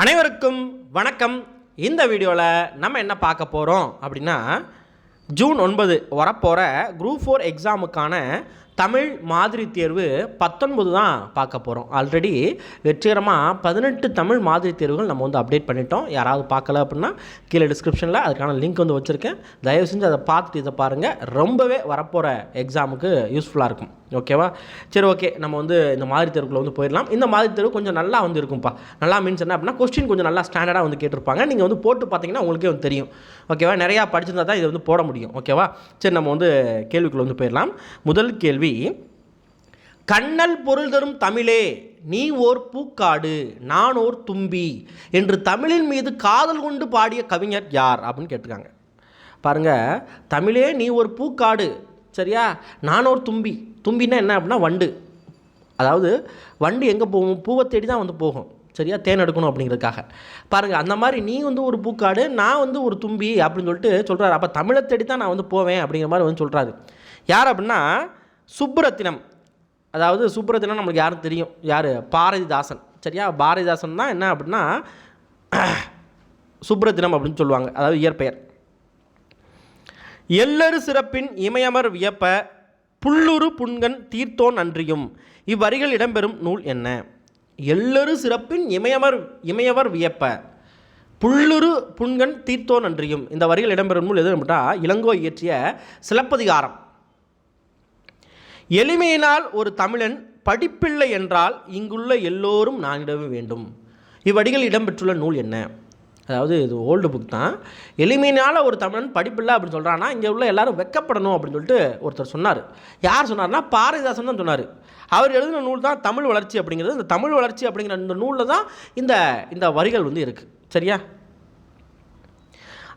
அனைவருக்கும் வணக்கம். இந்த வீடியோவில் நம்ம என்ன பார்க்க போகிறோம் அப்படின்னா ஜூன் ஒன்பது வரப்போகிற குரூப் ஃபோர் எக்ஸாமுக்கான தமிழ் மாதிரி தேர்வு பத்தொன்பது தான் பார்க்க போகிறோம் ஆல்ரெடி வெற்றிகரமாக பதினெட்டு தமிழ் மாதிரி தேர்வுகள் நம்ம வந்து அப்டேட் பண்ணிட்டோம். யாராவது பார்க்கல அப்படின்னா கீழே டிஸ்கிரிப்ஷனில் அதுக்கான லிங்க் வந்து வச்சுருக்கேன். தயவு செஞ்சு அதை பார்த்துட்டு இதை பாருங்கள் ரொம்பவே வரப்போகிற எக்ஸாமுக்கு யூஸ்ஃபுல்லாக இருக்கும். ஓகேவா சரி ஓகே நம்ம வந்து இந்த மாதிரி தேர்வுக்குள்ள வந்து போயிடலாம். இந்த மாதிரி தேர்வு கொஞ்சம் நல்லா வந்து இருக்கும்ப்பா நல்லா மீன்ஸ் என்ன அப்படின்னா கொஸ்டின் கொஞ்சம் நல்லா ஸ்டாண்டர்டாக வந்து கேட்டிருப்பாங்க. நீங்கள் வந்து போட்டு பார்த்தீங்கன்னா உங்களுக்கே வந்து தெரியும். ஓகேவா நிறையா படிச்சிருந்தா தான் இது வந்து போட முடியும். ஓகேவா சரி நம்ம வந்து கேள்விக்குள்ளே வந்து போயிடலாம். முதல் கேள்வி கண்ணல் பொருள் தரும் தமிழே நீ ஓர் பூக்காடு நான் ஓர் தும்பி என்று தமிழின் மீது காதல் கொண்டு பாடிய கவிஞர் யார் அப்படின்னு கேட்டிருக்காங்க. பாருங்க தமிழே நீ ஒரு பூக்காடு சரியா? நான் ஒரு தும்பி. தும்பின்னா என்ன அப்படின்னா வண்டு. அதாவது வண்டு எங்கே போகும்? பூவை தேடி தான் வந்து போகும். சரியா? தேன் எடுக்கணும் அப்படிங்கிறதுக்காக. பாருங்கள் அந்த மாதிரி நீ வந்து ஒரு பூக்காடு நான் வந்து ஒரு தும்பி அப்படின்னு சொல்லிட்டு சொல்கிறாரு அப்போ தமிழை தேடி தான் நான் வந்து போவேன் அப்படிங்கிற மாதிரி வந்து சொல்கிறாரு யார் அப்படின்னா சுப்ரத்தினம் அதாவது சுப்ரத்தினம் நம்மளுக்கு யாரும் தெரியும்? யார்? பாரதிதாசன். சரியா? பாரதிதாசன் தான் என்ன அப்படின்னா சுப்ரத்தினம் அப்படின்னு சொல்லுவாங்க. அதாவது இயற்பெயர். எல்லரு சிறப்பின் இமயமர் வியப்ப புல்லுரு புண்கன் தீர்த்தோன் அன்றியும். இவ்வரிகள் இடம்பெறும் நூல் என்ன? எல்லரு சிறப்பின் இமயமர் இமயவர் வியப்ப புல்லுரு புண்கன் தீர்த்தோன் அன்றியும். இந்த வரிகள் இடம்பெறும் நூல் எது அப்படின்னா இளங்கோ இயற்றிய சிலப்பதிகாரம். எளிமையினால் ஒரு தமிழன் படிப்பில்லை என்றால் இங்குள்ள எல்லோரும் நானிடவே வேண்டும். இவ்வடிகள் இடம்பெற்றுள்ள நூல் என்ன? அதாவது இது ஓல்டு புக் தான். எளிமையினால் ஒரு தமிழன் படிப்பில்லை அப்படின்னு சொல்கிறான்னா இங்கே உள்ள எல்லாரும் வெக்கப்படணும் அப்படின்னு சொல்லிட்டு ஒருத்தர் சொன்னார். யார் சொன்னார்னா பாரதிதாசன் தான் சொன்னார். அவர் எழுதின நூல் தான் தமிழ் வளர்ச்சி அப்படிங்கிறது. இந்த தமிழ் வளர்ச்சி அப்படிங்கிற இந்த நூலில் தான் இந்த இந்த வரிகள் வந்து இருக்குது சரியா?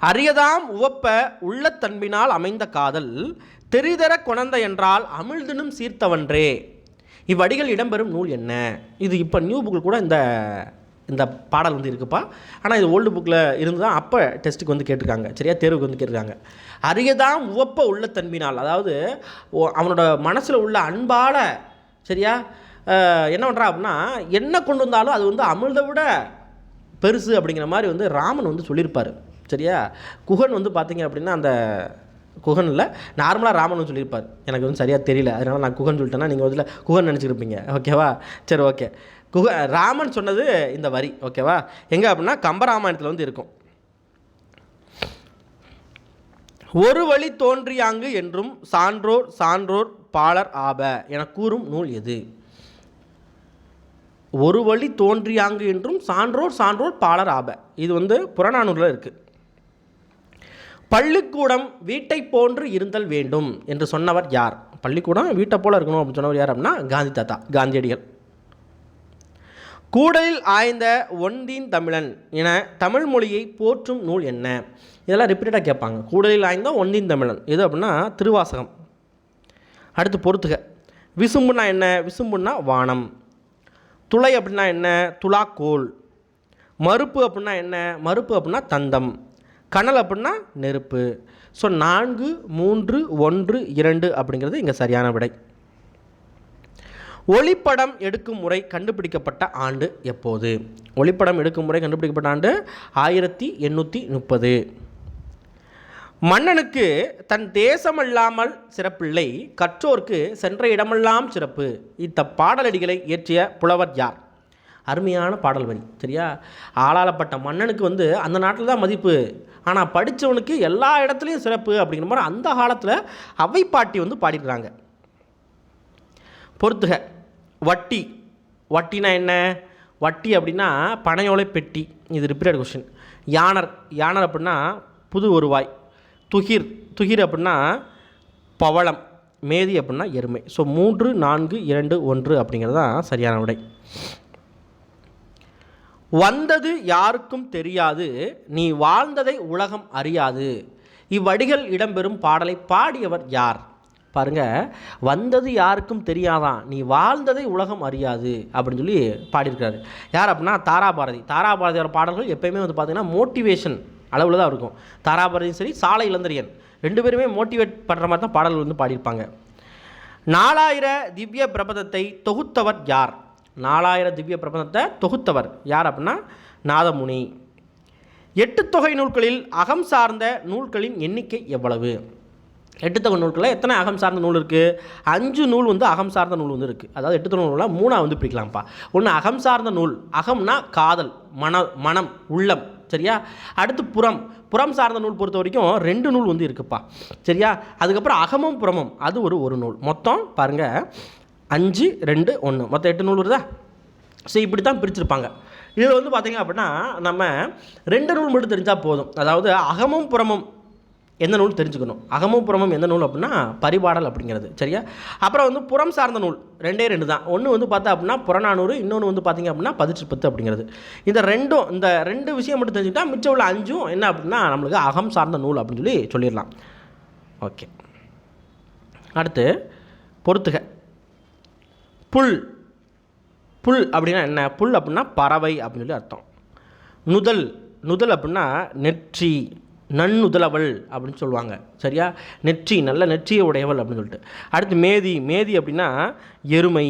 அரியதாம் உவப்ப உள்ளத்தன்பினால் அமைந்த காதல் தெரிதர கொணந்த என்றால் அமிழ்தினும் சீர்த்தவன்றே. இவ்வடிகள் இடம்பெறும் நூல் என்ன? இது இப்போ நியூ புக்கில் கூட இந்த இந்த பாடல் வந்து இருக்குப்பா. ஆனால் இது ஓல்டு புக்கில் இருந்து தான் அப்போ டெஸ்ட்டுக்கு வந்து கேட்டிருக்காங்க. சரியா? தேர்வுக்கு வந்து கேட்டிருக்காங்க. அரியதான் உவப்ப தன்மையினால் அதாவது அவனோட மனசில் உள்ள அன்பால் சரியா? என்ன பண்ணுறா அப்படின்னா என்ன கொண்டு வந்தாலும் அது வந்து அமிழ்தை விட பெருசு அப்படிங்கிற மாதிரி வந்து ராமன் வந்து சொல்லியிருப்பார். சரியா? குகன் வந்து பார்த்தீங்க அப்படின்னா அந்த குகன் இல்லை. நார்மலாக ராமன் சொல்லியிருப்பார். எனக்கு வந்து சரியாக தெரியல. அதனால் நான் குகன் சொல்லிட்டேன்னா நீங்கள் வந்து குகன் நினச்சிருப்பீங்க. ஓகேவா சரி ஓகே குக ராமன் சொன்னது இந்த வரி. ஓகேவா எங்கே அப்படின்னா கம்பராமாயணத்தில் வந்து இருக்கும். ஒரு வழி தோன்றியாங்கு என்றும் சான்றோர் சான்றோர் பாலர் ஆப என கூறும் நூல் எது? ஒரு வழி தோன்றியாங்கு என்றும் சான்றோர் சான்றோர் பாலர் ஆப. இது வந்து புறநானூரில் இருக்குது பள்ளிக்கூடம் வீட்டை போன்று இருந்தல் வேண்டும் என்று சொன்னவர் யார்? பள்ளிக்கூடம் வீட்டை போல இருக்கணும் அப்படின்னு சொன்னவர் யார் அப்படின்னா காந்தி தாத்தா காந்தியடிகள். கூடலில் ஆய்ந்த ஒன்றின் தமிழன் என தமிழ் மொழியை போற்றும் நூல் என்ன? இதெல்லாம் ரிப்பீட்டடாக கேட்பாங்க. கூடலில் ஆய்ந்த ஒன்றின் தமிழன். எது அப்படின்னா திருவாசகம். அடுத்து பொறுத்துக. விசும்புனா என்ன? விசும்புன்னா வானம். துளை அப்படின்னா என்ன? துலாக்கோல் மறுப்பு அப்படின்னா என்ன? மறுப்பு அப்படின்னா தந்தம். கனல் அப்படின்னா நெருப்பு. ஸோ நான்கு மூன்று ஒன்று இரண்டு அப்படிங்கிறது இங்கே சரியான விடை. ஒளிப்படம் எடுக்கும் முறை கண்டுபிடிக்கப்பட்ட ஆண்டு எப்போது? ஒளிப்படம் எடுக்கும் முறை கண்டுபிடிக்கப்பட்ட ஆண்டு ஆயிரத்தி எண்ணூற்றி முப்பது. மன்னனுக்கு தன் தேசமல்லாமல் சிறப்பில்லை கற்றோர்க்கு சென்ற இடமெல்லாம் சிறப்பு. இத்த பாடலடிகளை இயற்றிய புலவர் யார்? அருமையான பாடல் வரி சரியா? ஆளாளப்பட்ட மன்னனுக்கு வந்து அந்த நாட்டில் தான் மதிப்பு. ஆனால் படித்தவனுக்கு எல்லா இடத்துலையும் சிறப்பு அப்படிங்கிற மாதிரி அந்த காலத்தில் அவை பாட்டி வந்து பாடிடுறாங்க பொறுத்துக. வட்டி. வட்டினா என்ன? வட்டி அப்படின்னா பனையோலை பெட்டி. இது ரிப்பீட்டட் கொஸ்டின் யானர் யானர் அப்படின்னா புது வருவாய் துகிர். துகிர் அப்படின்னா பவளம். மேதி அப்படின்னா எருமை. ஸோ மூன்று நான்கு இரண்டு ஒன்று அப்படிங்கிறது தான் சரியான விடை. வந்தது யாருக்கும் தெரியாது நீ வாழ்ந்ததை உலகம் அறியாது. இவ்வடிகள் இடம்பெறும் பாடலை பாடியவர் யார்? பாருங்க வந்தது யாருக்கும் தெரியாதான் நீ வாழ்ந்ததை உலகம் அறியாது அப்படின்னு சொல்லி பாடியிருக்காரு யார் அப்படின்னா தாராபாரதி. தாராபாரதியோட பாடல்கள் எப்பயுமே வந்து பார்த்தீங்கன்னா மோட்டிவேஷன் அளவில் தான் இருக்கும். தாராபாரதியும் சரி சாலை இளந்தரியன். ரெண்டு பேருமே மோட்டிவேட் பண்ணுற மாதிரி தான் பாடல்கள் வந்து பாடியிருப்பாங்க. நாலாயிர திவ்ய பிரபதத்தை தொகுத்தவர் யார்? நாலாயிரம் திவ்ய பிரபந்தத்தை தொகுத்தவர். யார் அப்படின்னா? நாதமுனி. எட்டு தொகை நூல்களில் அகம் சார்ந்த நூல்களின் எண்ணிக்கை எவ்வளவு? எட்டு தொகை நூல்களில் எத்தனை அகம் சார்ந்த நூல் இருக்குது அஞ்சு நூல் வந்து அகம் சார்ந்த நூல் வந்து இருக்குது அதாவது எட்டு தொகை நூலில் மூணாக வந்து பிரிக்கலாம்ப்பா. ஒன்று அகம் சார்ந்த நூல் அகம்னா காதல் மன மனம் உள்ளம் சரியா? அடுத்து புறம். புறம் சார்ந்த நூல் பொறுத்த வரைக்கும் ரெண்டு நூல் வந்து இருக்குப்பா. சரியா? அதுக்கப்புறம் அகமும் புறமும். அது ஒரு ஒரு நூல். மொத்தம் பாருங்கள் அஞ்சு ரெண்டு ஒன்று மொத்தம் எட்டு நூல் வருதா? ஸோ இப்படி தான் பிரிச்சிருப்பாங்க. இதில் வந்து பார்த்தீங்க அப்படின்னா நம்ம ரெண்டு நூல் மட்டும் தெரிஞ்சால் போதும். அதாவது அகமும் புறமும் எந்த நூல் தெரிஞ்சுக்கணும்? அகமும் புறமும் எந்த நூல் அப்படின்னா பரிபாடல் அப்படிங்கிறது. சரியா? அப்புறம் வந்து புறம் சார்ந்த நூல். ரெண்டே ரெண்டு தான். ஒன்று வந்து பார்த்தா அப்படின்னா புறநானூறு இன்னொன்று வந்து பார்த்தீங்க அப்படின்னா பதிற்று பத்து அப்படிங்கிறது. இந்த ரெண்டும் இந்த ரெண்டு விஷயம் மட்டும் தெரிஞ்சுக்கிட்டால் மிச்சம் உள்ள அஞ்சும் என்ன அப்படின்னா நம்மளுக்கு அகம் சார்ந்த நூல் அப்படின்னு சொல்லி சொல்லிடலாம். ஓகே அடுத்து பொறுத்துக. புல். புல் அப்படின்னா என்ன? புல் அப்படின்னா பறவை அப்படின்னு சொல்லி அர்த்தம். நுதல். நுதல் அப்படின்னா நெற்றி. நன்னுதலவள் அப்படின்னு சொல்லுவாங்க. சரியா? நெற்றி நல்ல நெற்றியை உடையவள் அப்படின்னு சொல்லிட்டு. அடுத்து மேதி. மேதி அப்படின்னா எருமை.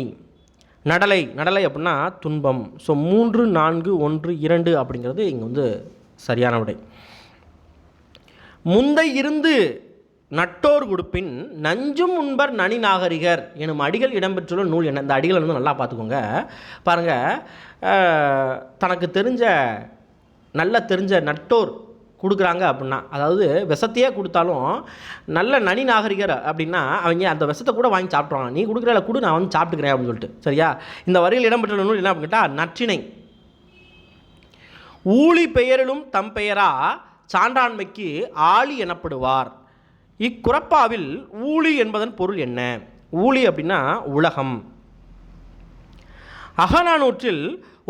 நடலை. நடலை அப்படின்னா துன்பம். ஸோ மூன்று நான்கு ஒன்று இரண்டு அப்படிங்கிறது இங்கே வந்து சரியான விடை. முந்தை இருந்து நட்டோர் உடுப்பின் நஞ்சும் உண்பர் நனி நாகரிகர் எனும் அடிகள் இடம்பெற்றுள்ள நூல் என்ன? இந்த அடிகளை வந்து நல்லா பார்த்துக்கோங்க. பாருங்கள் தனக்கு தெரிஞ்ச நல்ல தெரிஞ்ச நட்டோர் கொடுக்குறாங்க அப்படின்னா அதாவது விஷத்தையே கொடுத்தாலும் நல்ல நனி நாகரிகர் அப்படின்னா அவங்க அந்த விஷத்தை கூட வாங்கி சாப்பிட்ருவாங்க நீ கொடுக்குற கொடு நான் வந்து சாப்பிட்டுக்கிறேன் அப்படின்னு சொல்லிட்டு. சரியா? இந்த வரியில் இடம்பெற்றுள்ள நூல் என்ன அப்படின்னு நற்றினை ஊழி பெயரிலும் தம் பெயரா சான்றாண்மைக்கு ஆளி எனப்படுவார். இக்குறப்பாவில் ஊழி என்பதன் பொருள் என்ன? ஊழி அப்படின்னா உலகம். அகநானூற்றில்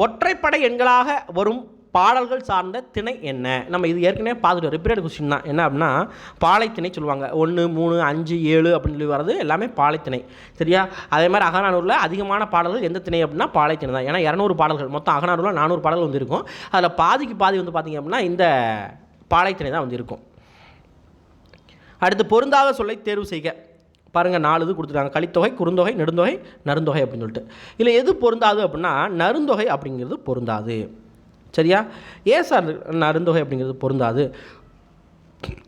ஒற்றைப்படை எண்களாக வரும் பாடல்கள் சார்ந்த திணை என்ன? நம்ம இது ஏற்கனவே பார்த்துட்டோம். ரிப்பீட்டட் கொஸ்டின் தான். என்ன அப்படின்னா பாலைத்திணை சொல்லுவாங்க. ஒன்று மூணு அஞ்சு ஏழு அப்படின்னு சொல்லி வர்றது எல்லாமே பாலைத்திணை. சரியா? அதே மாதிரி அகநானூரில் அதிகமான பாடல்கள் எந்த திணை அப்படின்னா பாலைத்திணை தான். ஏன்னா இரநூறு பாடல்கள். மொத்தம் அகநானூரில் நானூறு பாடல்கள் வந்து இருக்கும் அதில் பாதிக்கு பாதி வந்து பார்த்திங்க அப்படின்னா இந்த பாலைத்திணை தான் வந்து இருக்கும் அடுத்து பொருந்தாத சொல்லை தேர்வு செய்க. பாருங்கள் நாலு இது கொடுத்துருக்காங்க கலித்தொகை குறுந்தொகை நெடுந்தொகை நருந்தொகை அப்படின்னு சொல்லிட்டு. இதில் எது பொருந்தாது அப்படின்னா நருந்தொகை அப்படிங்கிறது பொருந்தாது. சரியா? ஏன் சார் நருந்தொகை அப்படிங்கிறது பொருந்தாது.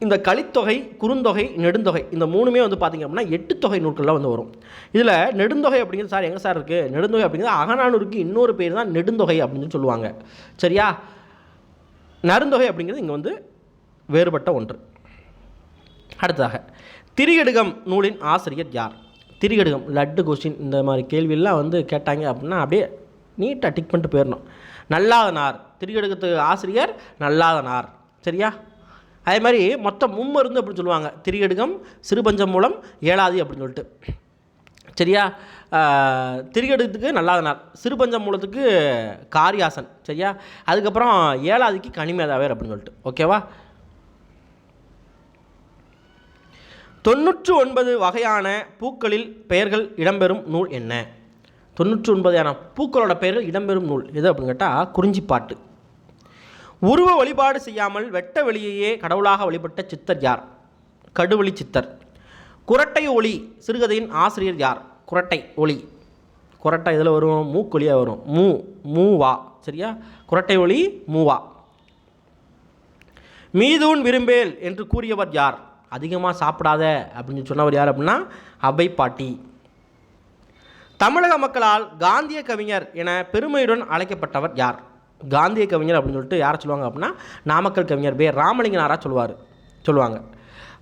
இந்த கலித்தொகை குறுந்தொகை நெடுந்தொகை இந்த மூணுமே வந்து பார்த்திங்க அப்படின்னா எட்டு தொகை நூல்களில் வந்து வரும். இதில் நெடுந்தொகை அப்படிங்கிறது சார் எங்கே சார் இருக்குது நெடுந்தொகை அப்படிங்கிறது அகநானூருக்கு இன்னொரு பேர் தான் நெடுந்தொகை அப்படின்னு சொல்லுவாங்க. சரியா? நருந்தொகை அப்படிங்கிறது இங்கே வந்து வேறுபட்ட ஒன்று. அடுத்ததாக திரிகடுகம் நூலின் ஆசிரியர் யார்? திரிகடுகம் லட்டு கொஸ்டின் இந்த மாதிரி கேள்வியெல்லாம் வந்து கேட்டாங்க அப்படின்னா அப்படியே நீட்டாக டிக் பண்ணிட்டு போயிடணும். நல்லாதனார். திரிகடுகத்துக்கு ஆசிரியர் நல்லாதனார். சரியா? அதே மாதிரி மொத்தம் மும்மருந்து அப்படின்னு சொல்லுவாங்க. திரிகடுகம் சிறுபஞ்சம் மூலம் ஏழாதி அப்படின்னு சொல்லிட்டு. சரியா? திரிகடுகத்துக்கு நல்லாதனார். சிறுபஞ்சம் மூலத்துக்கு காரியாசன். சரியா? அதுக்கப்புறம் ஏழாதிக்கு கனிமேதாவேர் அப்படின்னு சொல்லிட்டு. ஓகேவா? தொண்ணூற்று ஒன்பது வகையான பூக்களில் பெயர்கள் இடம்பெறும் நூல் என்ன? தொண்ணூற்றி ஒன்பதான பூக்களோட பெயர்கள் இடம்பெறும் நூல் எது அப்படின்னு கேட்டால் குறிஞ்சிப்பாட்டு. உருவ வழிபாடு செய்யாமல் வெட்ட வெளியையே கடவுளாக வழிபட்ட சித்தர் யார்? கடுவழி சித்தர். குரட்டை ஒளி சிறுகதையின் ஆசிரியர் யார்? குரட்டை ஒளி. குரட்டை இதில் வரும்? மூக்கொலியாக வரும். மூ மூவா. சரியா? குரட்டை ஒளி மூவா. மீதூன் விரும்பேல் என்று கூறியவர் யார்? அதிகமாக சாப்பிடாத அப்படின்னு சொன்னவர் யார் அப்படின்னா அபை பாட்டி. தமிழக மக்களால் காந்திய கவிஞர் என பெருமையுடன் அழைக்கப்பட்டவர் யார்? காந்திய கவிஞர் அப்படின்னு சொல்லிட்டு யாரை சொல்லுவாங்க அப்படின்னா நாமக்கல் கவிஞர் பே ராமலிங்கனாரா சொல்லுவார் சொல்லுவாங்க.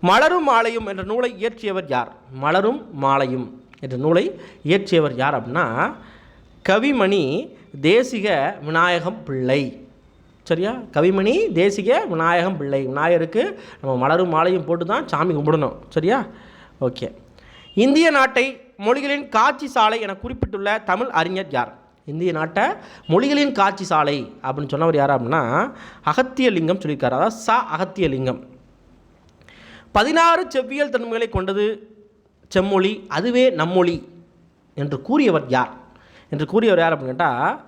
மலரும் மாலையும் என்ற நூலை இயற்றியவர் யார்? மலரும் மாலையும் என்ற நூலை இயற்றியவர் யார் அப்படின்னா கவிமணி தேசிக விநாயகம் பிள்ளை. சரியா? கவிமணி தேசிக விநாயகம் பிள்ளை. விநாயகருக்கு நம்ம மலரும் மாலையும் போட்டு தான் சாமி கும்பிடணும். சரியா? ஓகே. இந்திய நாட்டை மொழிகளின் காட்சி சாலை என குறிப்பிட்டுள்ள தமிழ் அறிஞர் யார்? இந்திய நாட்டை மொழிகளின் காட்சி சாலை அப்படின்னு சொன்னவர் யார் அப்படின்னா அகத்தியலிங்கம் சொல்லியிருக்காரு. அதாவது ச அகத்தியலிங்கம். பதினாறு செவ்வியல் தன்மைகளை கொண்டது செம்மொழி அதுவே நம்மொழி என்று கூறியவர் யார்? என்று கூறியவர் யார் அப்படின்னு கேட்டால்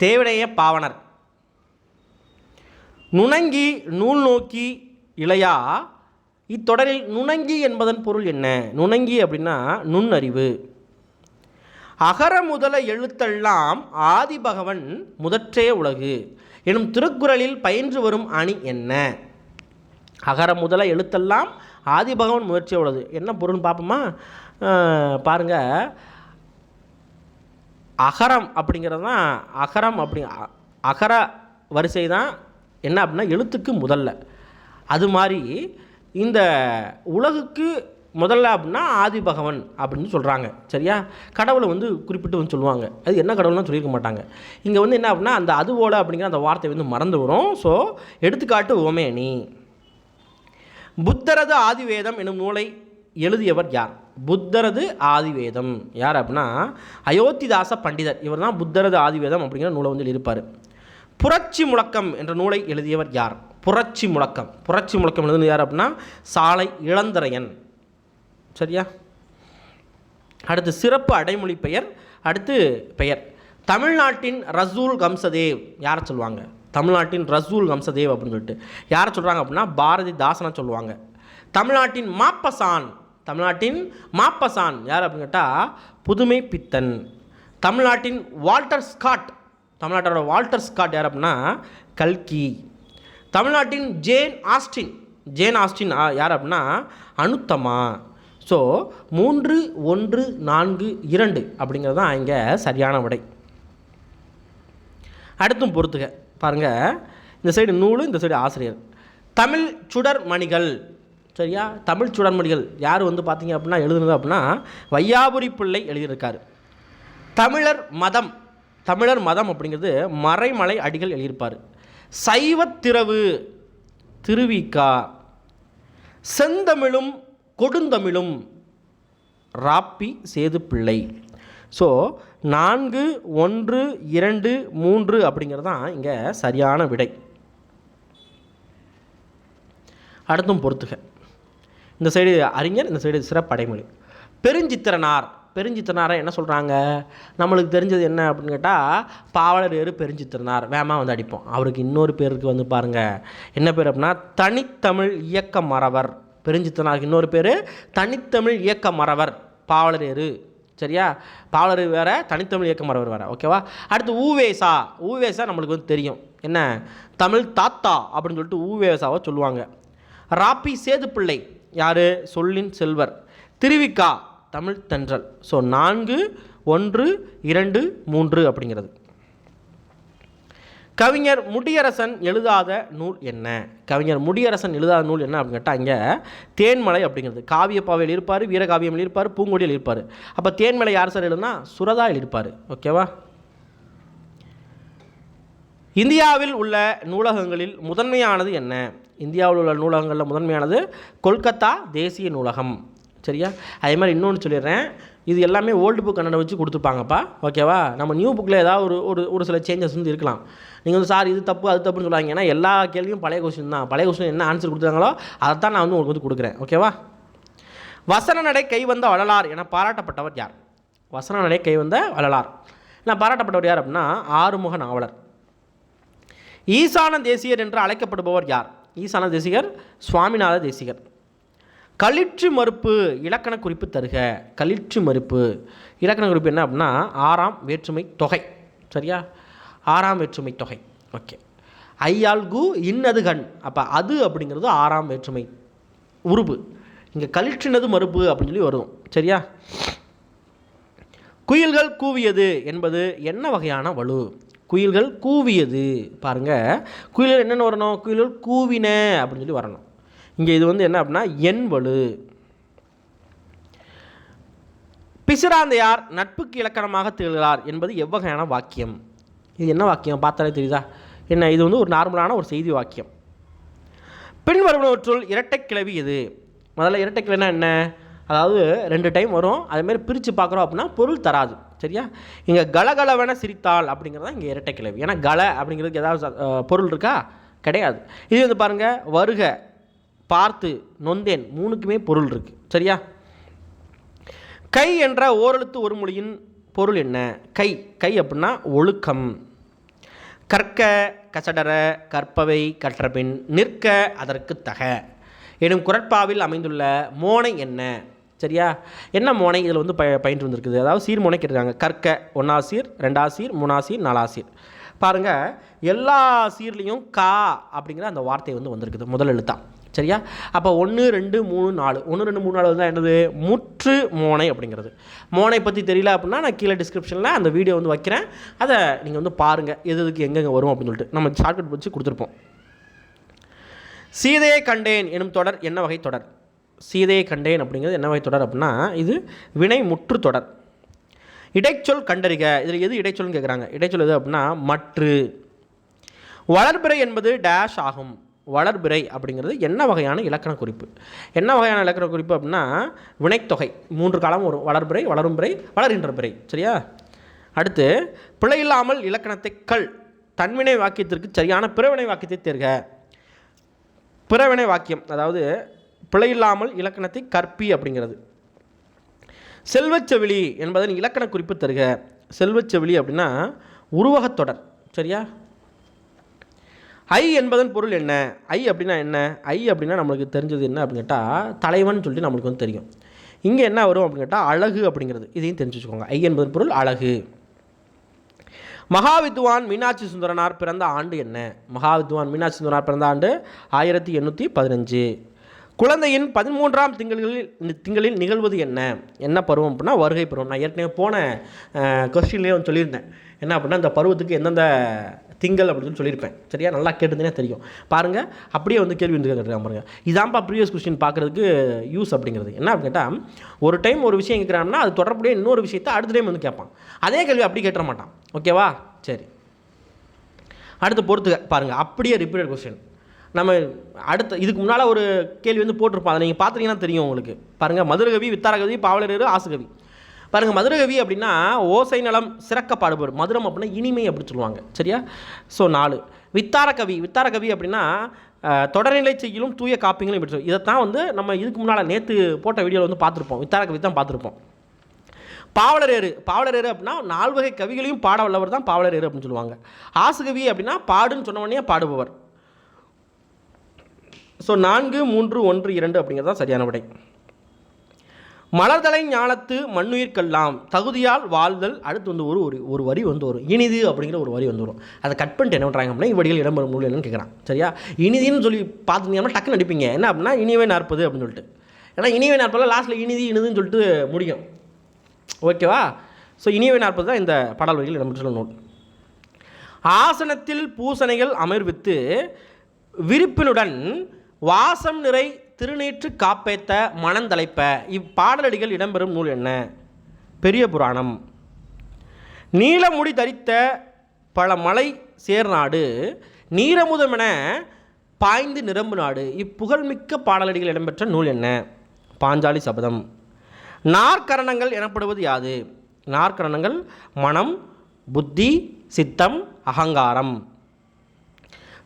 தேவனைய பாவனர். நுணங்கி நூல் நோக்கி இளையா இத்தொடரில் நுணங்கி என்பதன் பொருள் என்ன? நுணங்கி அப்படின்னா நுண்ணறிவு. அகர முதல எழுத்தெல்லாம் ஆதிபகவன் முதற்றே உலகு. எனும் திருக்குறளில் பயின்று வரும் அணி என்ன? அகர முதல எழுத்தெல்லாம் ஆதிபகவன் முயற்சியே உள்ளது என்ன பொருள்னு பார்ப்போமா? பாருங்க. அகரம் அப்படிங்கிறது தான் அகரம் அப்படி அ- அகர வரிசை தான் என்ன அப்படின்னா எழுத்துக்கு முதல்ல. அது மாதிரி இந்த உலகுக்கு முதல்ல அப்படின்னா ஆதிபகவன் அப்படின்னு சொல்கிறாங்க சரியா? கடவுளை வந்து குறிப்பிட்டு வந்து சொல்லுவாங்க. அது என்ன கடவுள்னு சொல்லியிருக்க மாட்டாங்க. இங்கே வந்து என்ன அப்படின்னா அந்த அதுவோல அப்படிங்கிற அந்த வார்த்தை வந்து மறந்து வரும். ஸோ எடுத்துக்காட்டு ஓமேனி புத்தரது ஆதிவேதம் என்னும் நூலை எழுதியவர் யார்? புத்தரது ஆதிவேதம். யார் அப்படின்னா அயோத்திதாச பண்டிதர். இவர் தான் புத்தரது ஆதிவேதம் அப்படிங்கிற நூலை வந்து எழுதியிருப்பார். புரட்சி முழக்கம் என்ற நூலை எழுதியவர் யார்? புரட்சி முழக்கம். புரட்சி முழக்கம் எழுதுனது யார் அப்படின்னா சாலை இளந்தரையன். சரியா? அடுத்து சிறப்பு அடைமொழி பெயர் அடுத்து பெயர். தமிழ்நாட்டின் ரசூல் கம்சதேவ் யாரை சொல்லுவாங்க? தமிழ்நாட்டின் ரசூல் கம்சதேவ் அப்படின்னு சொல்லிட்டு. யாரை சொல்கிறாங்க அப்படின்னா பாரதிதாசனை சொல்லுவாங்க. தமிழ்நாட்டின் மாப்பசான். தமிழ்நாட்டின் மாப்பசான். யார் அப்படின்னு கேட்டால் புதுமை பித்தன் தமிழ்நாட்டின் வால்டர் ஸ்காட். தமிழ்நாட்டோட வால்டர் ஸ்காட் யார் அப்படின்னா கல்கி. தமிழ்நாட்டின் ஜேன் ஆஸ்டின். ஜேன் ஆஸ்டின் யார் அப்படின்னா அனுத்தமா. ஸோ மூன்று ஒன்று நான்கு இரண்டு அப்படிங்கிறது தான் இங்கே சரியான விடை. அடுத்தும் பொறுத்துக. பாருங்கள் இந்த சைடு நூல் இந்த சைடு ஆசிரியர். தமிழ் சுடர் மணிகள் சரியா? தமிழ் சுடர்மணிகள். யார் வந்து பார்த்தீங்க அப்படின்னா எழுதுனது அப்படின்னா வையாபுரி பிள்ளை எழுதியிருக்காரு. தமிழர் மதம். தமிழர் மதம் அப்படிங்கிறது மறைமலை அடிகள் எழுதியிருப்பார். சைவத்திரவு திருவிக்கா செந்தமிழும் கொடுந்தமிழும் ராப்பி சேது பிள்ளை ஸோ நான்கு ஒன்று இரண்டு மூன்று அப்படிங்கிறது தான் இங்கே சரியான விடை. அடுத்தும் பொறுத்துக. இந்த சைடு அறிஞர் இந்த சைடு சிறப்படைமொழி. பெருஞ்சித்திரனார். பெருஞ்சித்தனாரை என்ன சொல்கிறாங்க நம்மளுக்கு தெரிஞ்சது என்ன அப்படின்னு கேட்டால் பாவலர் ஏறு பெருஞ்சித்திரனார். வேமா வந்து அடிப்போம். அவருக்கு இன்னொரு பேருக்கு வந்து பாருங்கள் என்ன பேர் அப்படின்னா தனித்தமிழ் இயக்க மறவர். பெருஞ்சித்தனாருக்கு இன்னொரு பேர் தனித்தமிழ் இயக்க மறவர். பாவலர் ஏறு. சரியா? பாவலர் வேறு தனித்தமிழ் இயக்க மறவர் வேறு. ஓகேவா அடுத்து ஊவேசா. ஊவேசா நம்மளுக்கு வந்து தெரியும். என்ன? தமிழ் தாத்தா அப்படின்னு சொல்லிட்டு ஊவேசாவை சொல்லுவாங்க. ராப்பி சேது பிள்ளை யார்? சொல்லின் செல்வர். திருவிக்கா. தமிழ் தென்றல். ஸோ நான்கு ஒன்று இரண்டு மூன்று அப்படிங்கிறது. கவிஞர் முடியரசன் எழுதாத நூல் என்ன? கவிஞர் முடியரசன் எழுதாத நூல் என்ன அப்படின்னு கேட்டால் இங்கே தேன்மலை அப்படிங்கிறது. காவியப்பாவையில் இருப்பார் வீரகாவியம் எழுதியிருப்பார் பூங்கொடியில் இருப்பார். அப்போ தேன்மலை யார் சார் எழுதுனா? சுரதா எழுதியிருப்பார் ஓகேவா இந்தியாவில் உள்ள நூலகங்களில் முதன்மையானது என்ன? இந்தியாவில் உள்ள நூலகங்களில் முதன்மையானது கொல்கத்தா தேசிய நூலகம். சரியா? அதே மாதிரி இன்னொன்று சொல்லிடுறேன். இது எல்லாமே ஓல்டு புக் கன்னடம் வச்சு கொடுத்துருப்பாங்கப்பா. ஓகேவா நம்ம நியூ புக்கில் ஏதாவது ஒரு ஒரு ஒரு சில சேஞ்சஸ் வந்து இருக்கலாம். நீங்கள் வந்து சார் இது தப்பு அது தப்புன்னு சொல்லுவாங்க. ஏன்னா எல்லா கேள்வியும் பழைய கொஸ்டின் தான். பழைய கொஸ்டின் என்ன ஆன்சர் கொடுத்தாங்களோ அதை தான் நான் வந்து உங்களுக்கு வந்து கொடுக்குறேன். ஓகேவா வசன நடை கை வந்த வள்ளலார் என பாராட்டப்பட்டவர் யார்? வசன நடை கை வந்த வள்ளலார். நான் பாராட்டப்பட்டவர் யார் அப்படின்னா ஆறுமுக நாவலர். ஈசான தேசியர் என்று அழைக்கப்படுபவர் யார்? ஈசான தேசிகர் சுவாமிநாத தேசிகர். களிற்று மறுப்பு இலக்கண குறிப்பு தருக. களிற்று மறுப்பு. இலக்கண குறிப்பு என்ன அப்படின்னா ஆறாம் வேற்றுமை தொகை. சரியா? ஆறாம் வேற்றுமை தொகை. ஓகே. ஐயால் கு இன்னது கண். அப்போ அது அப்படிங்கிறது ஆறாம் வேற்றுமை உருபு. இங்கே களிற்றினது மறுப்பு அப்படின்னு சொல்லி வரும். சரியா? குயில்கள் கூவியது என்பது என்ன வகையான வலு? குயில்கள் கூவியது. பாருங்கள் குயில்கள் என்னென்ன வரணும்? குயில்கள் கூவின அப்படின்னு சொல்லி வரணும். இங்கே இது வந்து என்ன அப்படின்னா எண் வலு. பிசிராந்தையார் நட்புக்கு இலக்கணமாக திகழ்கிறார் என்பது எவ்வகையான வாக்கியம்? இது என்ன வாக்கியம்? பார்த்தாலே தெரியுதா? என்ன இது வந்து ஒரு நார்மலான ஒரு செய்தி வாக்கியம். பின்வருவனவற்றுள் இரட்டை கிளவி இது முதல்ல இரட்டை கிளவினா என்ன? அதாவது ரெண்டு டைம் வரும் அதுமாரி பிரித்து பார்க்குறோம் அப்படின்னா பொருள் தராது. சரியா? இங்கே கலகலவென சிரித்தாள் அப்படிங்கிறது தான் இங்கே இரட்டை கிளவி. ஏன்னா கல அப்படிங்கிறதுக்கு ஏதாவது பொருள் இருக்கா? கிடையாது. இது வந்து பாருங்கள் வருக. பார்த்து நொந்தேன். மூணுக்குமே பொருள் இருக்குது சரியா? கை என்ற ஓரெழுத்து ஒரு மொழியின் பொருள் என்ன? கை. கை அப்படின்னா ஒழுக்கம். கற்க கசடர கற்பவை கற்றபின் நிற்க அதற்கு தக. எனும் குரட்பாவில் அமைந்துள்ள மோனை என்ன? சரியா? என்ன மோனை? இதில் வந்து ப பயின்று வந்திருக்குது. அதாவது சீர் மோனை கேட்டிருக்காங்க. கற்க ஒன்றா சீர் ரெண்டா சீர் மூணா சீர் நாலா சீர். பாருங்கள் எல்லா சீர்லேயும் கா அப்படிங்கிற அந்த வார்த்தை வந்து வந்திருக்குது. முதல் எழுத்தா. சரியா? அப்போ ஒன்று ரெண்டு மூணு நாலு. ஒன்று ரெண்டு மூணு நாலு வந்து என்னது? முற்று மோனை அப்படிங்கிறது. மோனை பற்றி தெரியல அப்படின்னா நான் கீழே டிஸ்கிரிப்ஷனில் அந்த வீடியோ வந்து வைக்கிறேன். அதை நீங்கள் வந்து பாருங்கள் எது எதுக்கு எங்கெங்கே வரும் அப்படின்னு சொல்லிட்டு. நம்ம ஷார்ட்கட் வச்சு கொடுத்துருப்போம். சீதையை கண்டேன் எனும் தொடர் என்ன வகை தொடர்? சீதையை கண்டேன் அப்படிங்கிறது என்ன வகை தொடர் அப்படின்னா இது வினை முற்று தொடர். இடைச்சொல் கண்டறிக. இதில் எது இடைச்சொல்னு கேட்குறாங்க இடைச்சொல் எது அப்படின்னா மற்று. வளர்பிறை என்பது டேஷ் ஆகும். வளர்பிறை அப்படிங்கிறது என்ன வகையான இலக்கண குறிப்பு? என்ன வகையான இலக்கண குறிப்பு அப்படின்னா வினைத்தொகை. மூன்று காலம் வரும் வளர்பிறை வளரும் பிறை வளர்கின்ற பிறை சரியா? அடுத்து பிழையில்லாமல் இலக்கணத்தை கல். தன்வினை வாக்கியத்திற்கு சரியான பிறவினை வாக்கியத்தை தேர்க. பிறவினை வாக்கியம் அதாவது பிழையில்லாமல் இலக்கணத்தை கற்பி அப்படிங்கிறது. செல்வச்செவிலி என்பதன் இலக்கண குறிப்பு தருக. செல்வச்செவிலி அப்படின்னா உருவகத்தொடர். சரியா? ஐ என்பதன் பொருள் என்ன? ஐ அப்படின்னா என்ன? ஐ அப்படின்னா நம்மளுக்கு தெரிஞ்சது என்ன அப்படின்னு கேட்டால் தலைவன் சொல்லிட்டு நம்மளுக்கு வந்து தெரியும். இங்கே என்ன வரும் அப்படின்னு கேட்டால் அழகு அப்படிங்கிறது. இதையும் தெரிஞ்சு வச்சுக்கோங்க. ஐ என்பதன் பொருள் அழகு. மகாவித்வான் மீனாட்சி சுந்தரனார் பிறந்த ஆண்டு என்ன? மகாவித்வான் மீனாட்சி சுந்தரனார் பிறந்த ஆண்டு ஆயிரத்தி எண்ணூற்றி பதினஞ்சு. குழந்தையின் பதிமூன்றாம் திங்களில் திங்களில் நிகழ்வது என்ன? என்ன பருவம் அப்படின்னா வருகை பருவம். நான் ஏற்கனவே போன கொஸ்டின்லேயே வந்து சொல்லியிருந்தேன். என்ன அப்படின்னா இந்த பருவத்துக்கு எந்தெந்த திங்கள் அப்படின்னு சொல்லி சொல்லியிருப்பேன். சரியா? நல்லா கேட்டதுனே தெரியும். பாருங்கள் அப்படியே வந்து கேள்வி வந்து கேட்டுருக்காங்க பாருங்கள் இதான்ப்பா ப்ரீவியஸ் கொஸ்டின் பார்க்குறதுக்கு யூஸ் அப்படிங்கிறது. என்ன அப்படின்னு கேட்டால் ஒரு டைம் ஒரு விஷயம் கேட்குறாங்கன்னா அது தொடர்புடைய இன்னொரு விஷயத்தை அடுத்த டைம் வந்து கேட்பான். அதே கேள்வி அப்படி கேட்டுற மாட்டான். ஓகேவா சரி. அடுத்து பொறுத்துக்க பாருங்கள் அப்படியே ரிப்பீட்டட் கொஸ்டின் நம்ம அடுத்த இதுக்கு முன்னால் ஒரு கேள்வி வந்து போட்டிருப்போம் அதை நீங்கள் பார்த்தீங்கன்னா தெரியும் உங்களுக்கு. பாருங்கள் மதுரகவி வித்தாரகவி பாவலரேறு ஆசுகவி. பாருங்கள் மதுரகவி அப்படின்னா ஓசை நலம் சிறக்க பாடுபவர். மதுரம் அப்படின்னா இனிமை அப்படின்னு சொல்லுவாங்க. சரியா? ஸோ நாலு. வித்தாரகவி வித்தாரகவி அப்படின்னா தொடர்நிலை செய்யலும் தூய காப்பிங்களும் இப்படி சொல்லி இதைத்தான் வந்து நம்ம இதுக்கு முன்னால் நேற்று போட்ட வீடியோவில் வந்து பார்த்துருப்போம். வித்தாரகவி தான் பார்த்துருப்போம். பாவலரேறு பாவலரேறு அப்படின்னா நால்வகை கவிகளையும் பாட வல்லவர் தான் பாவலரேறு அப்படின்னு சொல்லுவாங்க. ஆசுகவி அப்படின்னா பாடுன்னு சொன்னவொடனே பாடுபவர். ஸோ நான்கு மூன்று ஒன்று இரண்டு அப்படிங்கிறது தான் சரியான விடை. மலர்தலை ஞானத்து மண்ணுயிர்க்கெல்லாம் தகுதியால் வாழ்தல் அடுத்து வந்து ஒரு ஒரு ஒரு வரி வந்து வரும். இனிது அப்படிங்கிற ஒரு வரி வந்து வரும். அதை கட் பண்ணிட்டு என்ன பண்ணுறாங்க அப்படின்னா இவ்வடிகள் இடம்பெறும் நூல் என்னன்னு கேட்குறான் சரியா? இனிதின்னு சொல்லி பார்த்துட்டீங்கன்னா டக்குன்னு அடிப்பீங்க. என்ன அப்படின்னா இனிவே நாற்பது அப்படின்னு சொல்லிட்டு. ஏன்னா இனிவே நாற்பதில் லாஸ்ட்டில் இனிதி இனிதுன்னு சொல்லிட்டு முடியும். ஓகேவா? ஸோ இனியவை நாற்பது தான் இந்த பாடல் வரிகள் இடம்பெற்றுள்ள நூல். ஆசனத்தில் பூசணைகள் அமர்வித்து விரிப்பினுடன் வாசம் நிறை திருநீற்று காப்பேத்த மனந்தலைப்ப இப்பாடலடிகள் இடம்பெறும் நூல் என்ன? பெரிய புராணம். நீலமுடி தரித்த பல மலை சேர்நாடு நீரமுதமென பாய்ந்து நிரம்பு நாடு இப்புகழ்மிக்க பாடலடிகள் இடம்பெற்ற நூல் என்ன? பாஞ்சாலி சபதம். நாற்கரணங்கள் எனப்படுவது யாது? நாற்கரணங்கள் மனம் புத்தி சித்தம் அகங்காரம்.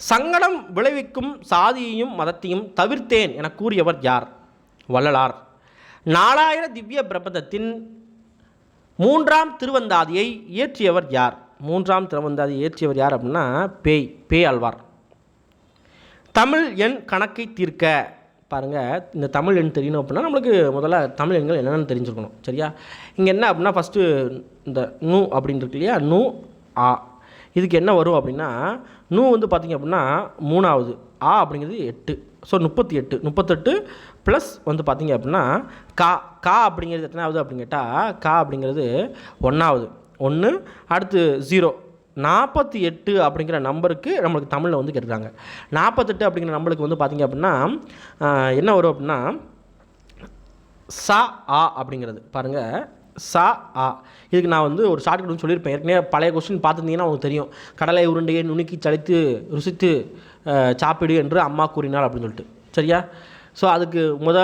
சங்கடம் விளைவிக்கும் சாதியையும் மதத்தையும் தவிர்த்தேன் என கூறியவர் யார்? வள்ளலார். நாலாயிர திவ்ய பிரபந்தத்தின் மூன்றாம் திருவந்தாதியை இயற்றியவர் யார்? மூன்றாம் திருவந்தாதி இயற்றியவர் யார் அப்படின்னா பேய் பேய் ஆழ்வார். தமிழ் எண் கணக்கை தீர்க்க. பாருங்கள் இந்த தமிழ் எண் தெரியணும் அப்படின்னா நம்மளுக்கு முதல்ல தமிழ் எண்கள் என்னென்னு தெரிஞ்சுக்கணும் சரியா? இங்கே என்ன அப்படின்னா ஃபஸ்ட்டு இந்த நூ அப்படின்னு இருக்கு இல்லையா? நூ ஆ. இதுக்கு என்ன வரும் அப்படின்னா நூ வந்து பார்த்திங்க அப்படின்னா மூணாவது ஆ அப்படிங்கிறது எட்டு. ஸோ முப்பத்தி எட்டு. முப்பத்தெட்டு ப்ளஸ் வந்து பார்த்திங்க அப்படின்னா கா கா அப்படிங்கிறது எத்தனாவது அப்படின்னு கேட்டால் கா அப்படிங்கிறது ஒன்றாவது ஒன்று அடுத்து ஜீரோ நாற்பத்தி எட்டு அப்படிங்கிற நம்பருக்கு நம்மளுக்கு தமிழில் வந்து கேட்டுறாங்க நாற்பத்தெட்டு அப்படிங்கிற நம்பருக்கு வந்து பார்த்திங்க அப்படின்னா என்ன வரும் அப்படின்னா சா ஆ அப்படிங்கிறது. பாருங்கள் சா ஆ. இதுக்கு நான் வந்து ஒரு ஷார்ட்கட் வந்து சொல்லியிருப்பேன். ஏற்கனவே பழைய கொஸ்டின் பார்த்துருந்தீங்கன்னா உங்களுக்கு தெரியும். கடலை உருண்டையை நுணுக்கி சளித்து ருசித்து சாப்பிடு என்று அம்மா கூறினாள் அப்படின்னு சொல்லிட்டு. சரியா? ஸோ அதுக்கு முத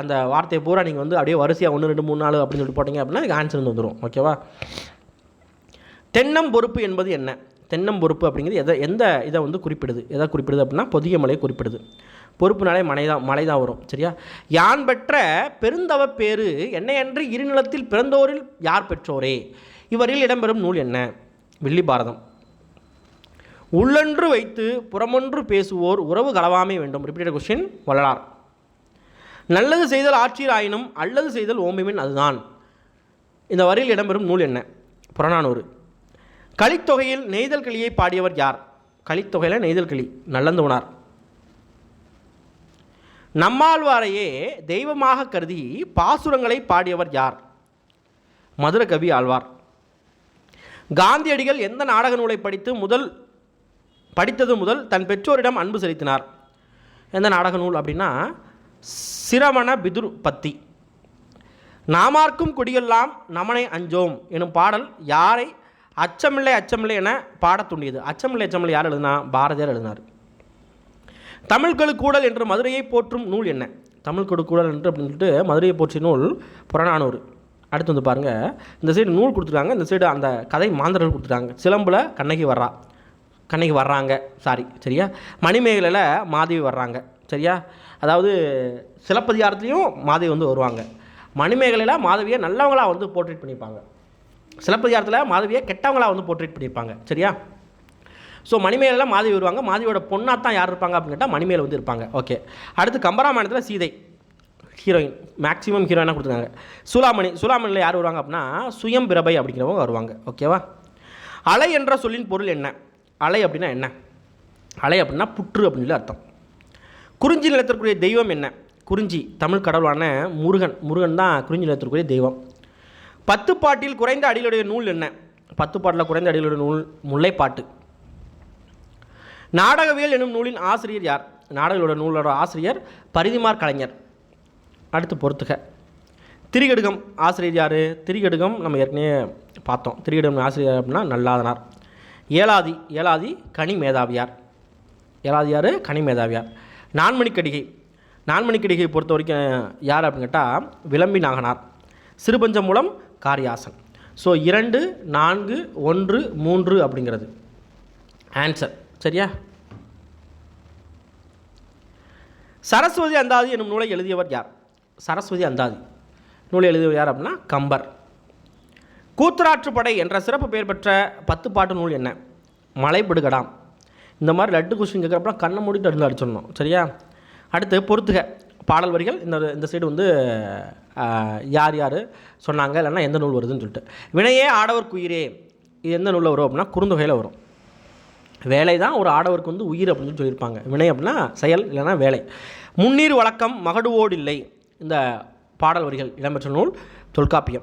அந்த வார்த்தையை பூரா நீங்கள் வந்து அப்படியே வரிசையாக ஒன்று ரெண்டு மூணு நாலு அப்படின்னு சொல்லிட்டு போட்டிங்க அப்படின்னா அதுக்கு ஆன்சர் வந்து வந்துடும் ஓகேவா தென்னம் பொறுப்பு என்பது என்ன? தென்னம் பொறுப்பு அப்படிங்கிறது எதை எந்த இதை வந்து குறிப்பிடுது? எதை குறிப்பிடுது அப்படின்னா பொதிய மலையை குறிப்பிடுது. பொறுப்புனாலே மலை தான் மலை தான் வரும் சரியா? யான் பெற்ற பெருந்தவ பேரு என்னையன்று இருநிலத்தில் பிறந்தோரில் யார் பெற்றோரே? இவரில் இடம்பெறும் நூல் என்ன? வில்லி பாரதம். உள்ளொன்று வைத்து புறமொன்று பேசுவோர் உறவு களவாமை வேண்டும். Repeated question Vallalar. நல்லது செய்தல் ஆட்சியர் ஆயினும் அல்லது செய்தல் ஓம்பிமின் அதுதான். இந்த வரியில் இடம்பெறும் நூல் என்ன? புறநானூறு. கலித்தொகையில் நெய்தல் கிளியை பாடியவர் யார்? கலித்தொகையில் நெய்தல் கிளி நல்லந்துவனார் நம்மாழ்வாரையே தெய்வமாக கருதி பாசுரங்களை பாடியவர் யார்? மதுர கவி ஆழ்வார். காந்தியடிகள் எந்த நாடக நூலை படித்து முதல் படித்தது முதல் தன் பெற்றோரிடம் அன்பு செலுத்தினார்? எந்த நாடக நூல் அப்படின்னா சிரவண பிதுர் பத்தி. நாமார்க்கும் குடியெல்லாம் நமனை அஞ்சோம் எனும் பாடல் யாரை அச்சமில்லை அச்சமில்லை என பாடத் தூண்டியது. அச்சமில்லை அச்சமில்லை யார் எழுதினா? பாரதியார் எழுதினார். தமிழ் கழுக்கூடல் என்று மதுரையை போற்றும் நூல் என்ன? தமிழ் கழுக்கூடல் என்று அப்படின்னு சொல்லிட்டு மதுரையை போற்றிய நூல் புறநானூறு. அடுத்து வந்து பாருங்கள் இந்த சைடு நூல் கொடுத்துருக்காங்க இந்த சைடு அந்த கதை மாந்தர்கள் கொடுத்துருக்காங்க சிலம்பில் கண்ணகி வர்றா. கண்ணகி வர்றாங்க. சாரி சரியா? மணிமேகலையில் மாதவி வர்றாங்க. சரியா? அதாவது சிலப்பதிகாரத்துலேயும் மாதவி வந்து வருவாங்க. மணிமேகலையில் மாதவியை நல்லவங்களாக வந்து போர்ட்ரேட் பண்ணியிருப்பாங்க சிலப்பதிகாரத்தில் மாதவியை கெட்டவங்களாக வந்து போர்ட்ரேட் பண்ணியிருப்பாங்க சரியா? ஸோ மணிமேலில் மாதவி வருவாங்க. மாதவியோட பொண்ணாக தான் யார் இருப்பாங்க அப்படின்னு கேட்டால் மணிமேல் வந்து இருப்பாங்க. ஓகே அடுத்து கம்பராமாயணத்தில் சீதை ஹீரோயின் மேக்ஸிமம் ஹீரோயினாக கொடுத்துருக்காங்க. சூலாமணி சூலாமணியில் யார் வருவாங்க அப்படின்னா சுயம் பிரபை அப்படிங்கிறவங்க வருவாங்க. ஓகேவா அலை என்ற சொல்லின் பொருள் என்ன? அலை அப்படின்னா என்ன? அலை அப்படின்னா புற்று அப்படின்னு அர்த்தம். குறிஞ்சி நிலத்திற்குரிய தெய்வம் என்ன? குறிஞ்சி தமிழ் கடவுளான முருகன். முருகன் தான் குறிஞ்சி நிலத்திற்குரிய தெய்வம். பத்து பாட்டில் குறைந்த அடியிலுடைய நூல் என்ன? பத்து பாட்டில் குறைந்த அடியிலுடைய நூல் முல்லைப்பாட்டு. நாடகவியல் எனும் நூலின் ஆசிரியர் யார்? நாடகளோட நூலோட ஆசிரியர் பரிதிமார் கலைஞர். அடுத்து பொறுத்துக. திரிகடுகம் ஆசிரியர் யார்? திரிகடுகம் நம்ம ஏற்கனவே பார்த்தோம். திரிகடுகம் ஆசிரியர் அப்படின்னா நல்லாதனார். ஏலாதி ஏலாதி கனி மேதாவியார். ஏலாதி யார்? கனி மேதாவியார். நான்மணிக்கடிகை. நான்மணிக்கடிகை பொறுத்த வரைக்கும் யார் அப்படின்னு கேட்டால் விளம்பி நாகனார். சிறுபஞ்சம் மூலம் காரியாசன். ஸோ இரண்டு நான்கு ஒன்று மூன்று அப்படிங்கிறது. ஆன்சர் சரியா? சரஸ்வதி அந்தாதி என்னும் நூலை எழுதியவர் யார்? சரஸ்வதி அந்தாதி. நூலை எழுதியவர் யார் அப்படின்னா? கம்பர். கூத்தராற்றுப்படை என்ற சிறப்பு பெயர் பெற்ற பத்து பாட்டு நூல் என்ன? மலைபடுகடாம் இந்த மாதிரி லட்டு கொஸ்டின் கேட்குறப்பலாம் கண்ணை மூடிட்டு இருந்து அடிச்சிடணும். சரியா? அடுத்து பொறுத்துக. பாடல் வரிகள். இந்த இந்த சைடு வந்து யார் யார் சொன்னாங்க? இல்லைன்னா எந்த நூல் வருதுன்னு சொல்லிட்டு. வினையே ஆடவர் குயிரே இது எந்த நூலில் வரும் அப்படின்னா? குறுந்தொகையில் வரும். வேலை தான் ஒரு ஆடவருக்கு வந்து உயிர் அப்படின்னு சொல்லி சொல்லியிருப்பாங்க. வினை அப்படின்னா செயல் இல்லைன்னா வேலை. முன்னீர் வழக்கம் மகடுவோடு இல்லை இந்த பாடல் வரிகள் இடம்பெற்ற நூல் தொல்காப்பியம்.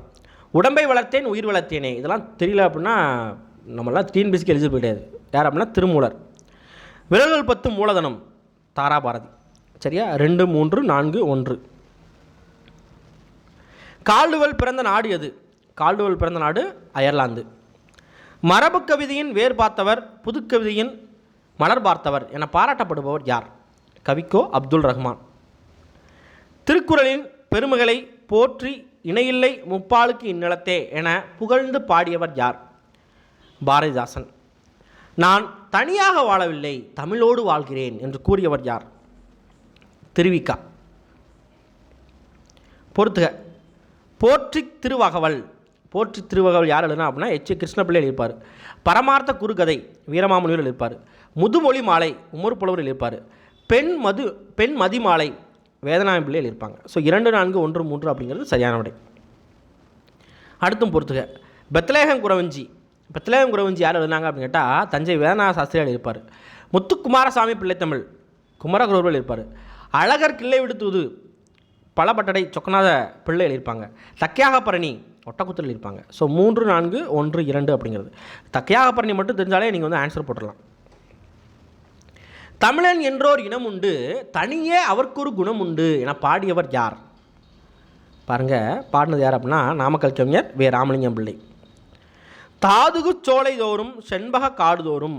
உடம்பை வளர்த்தேன் உயிர் வளர்த்தேனே. இதெல்லாம் தெரியல அப்படின்னா நம்மளாம் டிஎன்பிசிக்கு எலிஜிபிள் கிடையாது யார் அப்படின்னா திருமூலர். விரல்கள் பத்து மூலதனம் தாராபாரதி. சரியா? ரெண்டு மூன்று நான்கு ஒன்று. கால்டுவல் பிறந்த நாடு எது? கால்டுவல் பிறந்த நாடு அயர்லாந்து. மரபு கவிதையின் வேர் பார்த்தவர் புதுக்கவிதையின் மலர் பார்த்தவர் என பாராட்டப்படுபவர் யார்? கவிக்கோ அப்துல் ரஹ்மான். திருக்குறளின் பெருமைகளை போற்றி இணையில்லை முப்பாலுக்கு இந்நிலத்தே என புகழ்ந்து பாடியவர் யார்? பாரதிதாசன். நான் தனியாக வாழவில்லை தமிழோடு வாழ்கிறேன் என்று கூறியவர் யார்? திருவிக்கா. பொறுத்துக. போற்றி திருவகவல் போற்றி திருவகவல் யார் எழுதுனா அப்படின்னா எச். கிருஷ்ணபிள்ளை எழுதியிருப்பார். பரமார்த்த குறுகதை வீரமாமுனிவர் எழுதியிருப்பார். முதுமொழி மாலை உமர் புலவர் எழுதியிருப்பார். பெண் மது பெண் மதிமாலை மாலை வேதநாயகம் எழுதியிருப்பாங்க. ஸோ இரண்டு நான்கு ஒன்று மூன்று அப்படிங்கிறது சரியான விடை அடுத்தும் பொறுத்துக. பெத்லேகம் குறவஞ்சி பெத்லேகம் குறவஞ்சி யார் எழுதினாங்க அப்படின்னு கேட்டால் தஞ்சை வேதநாத சாஸ்திரியார் இருப்பார் முத்துக்குமாரசாமி பிள்ளைத்தமிழ் குமரகுருவர்கள் இருப்பார் அழகர் கிள்ளை விடுத்துவது பலபட்டடை சொக்கநாத பிள்ளை எழுதியிருப்பாங்க. தக்கையாகப்பரணி ஒட்டக்குத்தில் இருப்பாங்க. ஸோ மூன்று நான்கு ஒன்று இரண்டு அப்படிங்கிறது. தக்கையாகப்பரணி மட்டும் தெரிஞ்சாலே நீங்கள் வந்து ஆன்சர் போட்டுடலாம். தமிழன் என்றோர் இனம் உண்டு தனியே அவர்க்கொரு குணம் உண்டு என பாடியவர் யார்? பாருங்கள் பாடினது யார் அப்படின்னா நாமக்கல் கவிஞர் வே. ராமலிங்கம் பிள்ளை. தாதுகு சோலை தோறும் செண்பக காடு தோறும்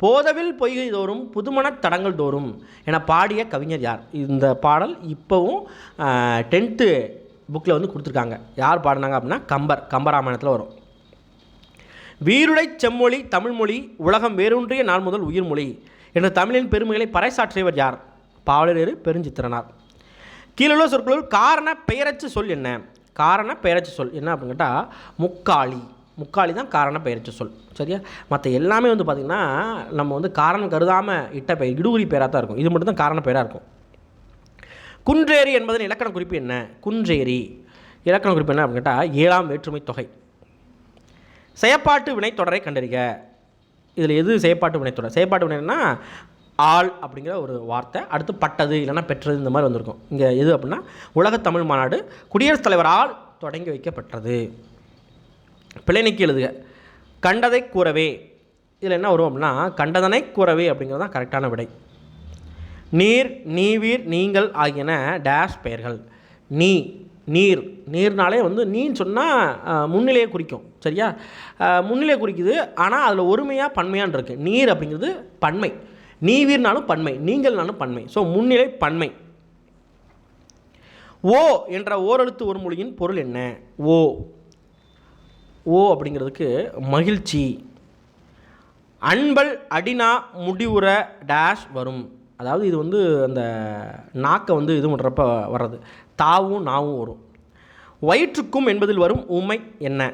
போதவில் பொய்கை தோறும் புதுமணத் தடங்கள் தோறும் என பாடிய கவிஞர் யார்? இந்த பாடல் இப்போவும் டென்த்து புக்கில் வந்து கொடுத்துருக்காங்க. யார் பாடினாங்க அப்படின்னா கம்பர் கம்பராமாயணத்தில் வரும். வீருடை செம்மொழி தமிழ்மொழி உலகம் வேரூன்றிய நாள் முதல் உயிர்மொழி என்ற தமிழின் பெருமைகளை பறைசாற்றியவர் யார்? பாவலரேறு பெருஞ்சித்திரனார். கீழுள்ள சொற்களுள் காரண பெயரச்சு சொல் என்ன? காரண பெயரச்சு சொல் என்ன அப்படின்னு கேட்டால் முக்காளி. முக்காளி தான் காரண பெயரச்சு சொல். சரியா? மற்ற எல்லாமே வந்து பார்த்திங்கன்னா நம்ம வந்து காரணம் கருதாமல் இட்ட பெயர் இடுகுறி பெயராக தான் இருக்கும். இது மட்டும் தான் காரண பெயராக இருக்கும். குன்றேரி என்பதன் இலக்கண குறிப்பு என்ன? குன்றேரி இலக்கண குறிப்பு என்ன அப்படின்னு கேட்டால் ஏழாம் வேற்றுமை தொகை. செயப்பாட்டு வினைத்தொடரை கண்டறிக. இதில் எது செயப்பாட்டு வினைத்தொடர் செயற்பாட்டு வினைன்னா ஆள் அப்படிங்கிற ஒரு வார்த்தை அடுத்து பட்டது இல்லைன்னா பெற்றது இந்த மாதிரி வந்திருக்கும். இங்கே எது அப்படின்னா உலகத் தமிழ் மாநாடு குடியரசுத் தலைவரால் தொடங்கி வைக்கப்பட்டது. பிழை நீக்கி எழுதுக. கண்டதை கூறவே. இதில் என்ன வரும் அப்படின்னா கண்டதனை கூறவே அப்படிங்கிறது தான் கரெக்டான விடை. நீர் நீவீர் நீங்கள் ஆகியன டேஷ் பெயர்கள். நீ நீர் நீர்னாலே வந்து நீன்னு சொன்னால் முன்னிலையை குறிக்கும். சரியா? முன்னிலையை குறிக்குது ஆனால் அதில் ஒருமையாக பன்மையான் இருக்குது நீர் அப்படிங்கிறது பன்மை. நீவீர்னாலும் பன்மை நீங்கள்னாலும் பன்மை. ஸோ முன்னிலை பன்மை. ஓ என்ற ஓரெழுத்து ஒரு மொழியின் பொருள் என்ன? ஓ. ஓ அப்படிங்கிறதுக்கு மகிழ்ச்சி. அன்பல் அடினா முடிவுற டேஷ் வரும். அதாவது இது வந்து அந்த நாக்கை வந்து இது பண்ணுறப்ப வர்றது. தாவும் நாவும் வரும். வயிற்றுக்கும் என்பதில் வரும் உண்மை என்ன?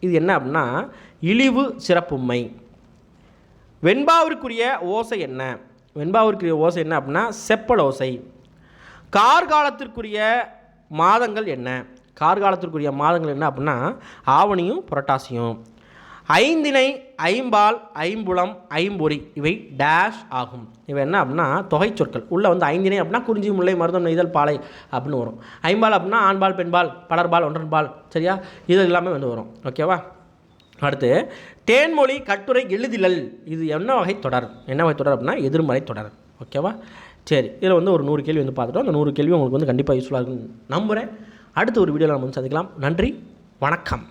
இது என்ன அப்படின்னா இழிவு சிறப்புமை. வெண்பாவிற்குரிய ஓசை என்ன? வெண்பாவிற்குரிய ஓசை என்ன அப்படின்னா செப்பல் ஓசை. கார்காலத்திற்குரிய மாதங்கள் என்ன? கார்காலத்திற்குரிய மாதங்கள் என்ன அப்படின்னா ஆவணியும் புரட்டாசியும். ஐந்தினை ஐம்பால் ஐம்புலம் ஐம்பொறி இவை டேஷ் ஆகும். இவை என்ன அப்படின்னா தொகை சொற்கள். உள்ளே வந்து ஐந்தினை அப்படின்னா குறிஞ்சி முல்லை மருதம் நெய்தல் பாலை அப்படின்னு வரும். ஐம்பால் அப்படின்னா ஆண்பால் பெண்பால் பலர்பால் ஒன்றன்பால் சரியா? இது எல்லாமே வந்து வரும். ஓகேவா அடுத்து தேன்மொழி கட்டுரை எழுதிலல். இது என்ன வகை தொடர்? என்ன வகை தொடர் அப்படின்னா எதிர்மறை தொடர். ஓகேவா சரி இதில் வந்து ஒரு நூறு கேள்வி வந்து பார்த்துட்டோம். அந்த நூறு கேள்வி உங்களுக்கு வந்து கண்டிப்பாக யூஸ்ஃபுல்லாக இருக்குன்னு நம்புகிறேன் அடுத்த ஒரு வீடியோவில் நம்ம வந்து சந்திக்கலாம். நன்றி வணக்கம்.